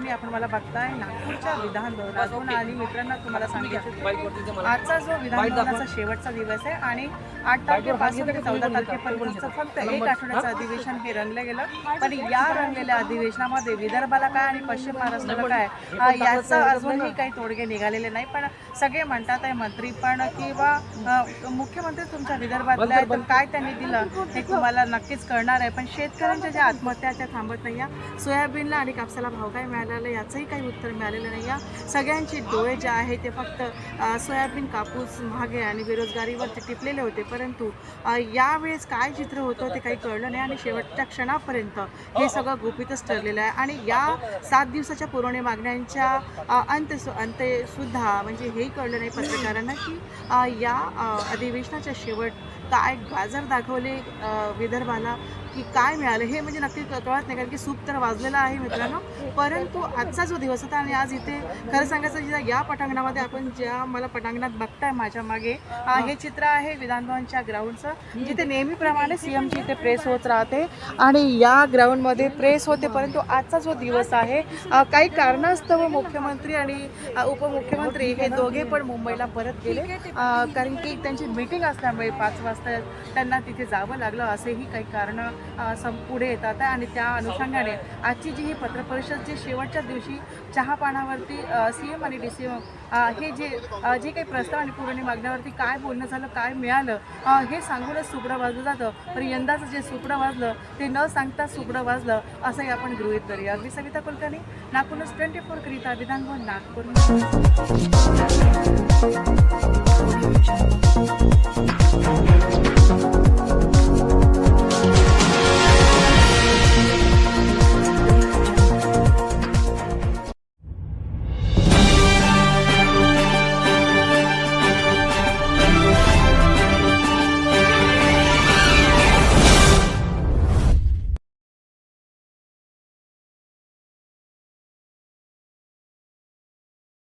कुलकर्णी आपण मला बघताय. नागपूरच्या विधान भवनातून आणि मित्रांनो तुम्हाला सांगितलं. आजचा जो विधान भवनाचा शेवटचा दिवस आहे आणि आठ तारखेपासून ते चौदा तारखेपर्यंत फक्त एक आठवड्याचं अधिवेशन हे रंगलं गेलं. पण या रंगलेल्या अधिवेशनामध्ये विदर्भाला काय आणि पश्चिम महाराष्ट्राला काय? अ, याचं अजूनही काही तोडगे निघालेले नाही. पण सगळे म्हणतात आहे मंत्री पण किंवा मुख्यमंत्री तुमच्या विदर्भातले आहे तर काय त्यांनी दिलं हे तुम्हाला नक्कीच कळणार आहे. पण शेतकऱ्यांच्या ज्या आत्महत्या त्या थांबत नाही. या सोयाबीनला आणि कापसाला भाव काय मिळालेला याचंही काही उत्तर मिळालेलं नाही. या सगळ्यांचे डोळे जे आहे ते फक्त सोयाबीन कापूस महागे आणि बेरोजगारीवरती टिपलेले होते. परंतु यावेळेस काय चित्र होतं ते काही कळलं नाही आणि शेवटच्या क्षणापर्यंत हे सगळं गोपितच ठरलेलं आहे. आणि या सात दिवसाच्या पुरवणी मागण्यांच्या अंत अंतसुद्धा म्हणजे हेही कळलं नाही पत्रकारांना की या अधिवेशनाच्या शेवट काय गाजर दाखवले विदर्भाला. की काय मिळालं हे म्हणजे नक्की कळत नाही कारण की सूप तर वाजलेला आहे मित्रांनो. परंतु आजचा जो दिवस होता आणि आज इथे खरं सांगायचं म्हणजे या पटांगणामध्ये आपण ज्या मला पटांगणात बघताय माझ्या मागे हे चित्र आहे विधानभवनच्या ग्राउंडचं जिथे नेहमीप्रमाणे सीएमची इथे प्रेस होत राहते आणि या ग्राउंडमध्ये प्रेस होते. परंतु आजचा जो दिवस आहे काही कारणास्तव मुख्यमंत्री आणि उपमुख्यमंत्री हे दोघे पण मुंबईला परत गेले. कारण की त्यांची मीटिंग असल्यामुळे पाच वाजता त्यांना तिथे जावं लागलं असेही काही कारणं सम पुढे येतात आणि त्या अनुषंगाने आजची जी ही पत्रपरिषद जे शेवटच्या दिवशी चहापानावरती सी एम आणि डी सी एम हे जे जे काही प्रस्ताव आणि पुरवणी मागण्यावरती काय बोलणं झालं काय मिळालं हे सांगूनच सुपडं वाजलं जातं. पण यंदाचं जे सुपडं वाजलं ते न सांगता सुपडं वाजलं असंही आपण गृहित धरूया. अगदी सविता कुलकर्णी नागपूरच ट्वेंटी फोर करिता विधानभवन नागपूर.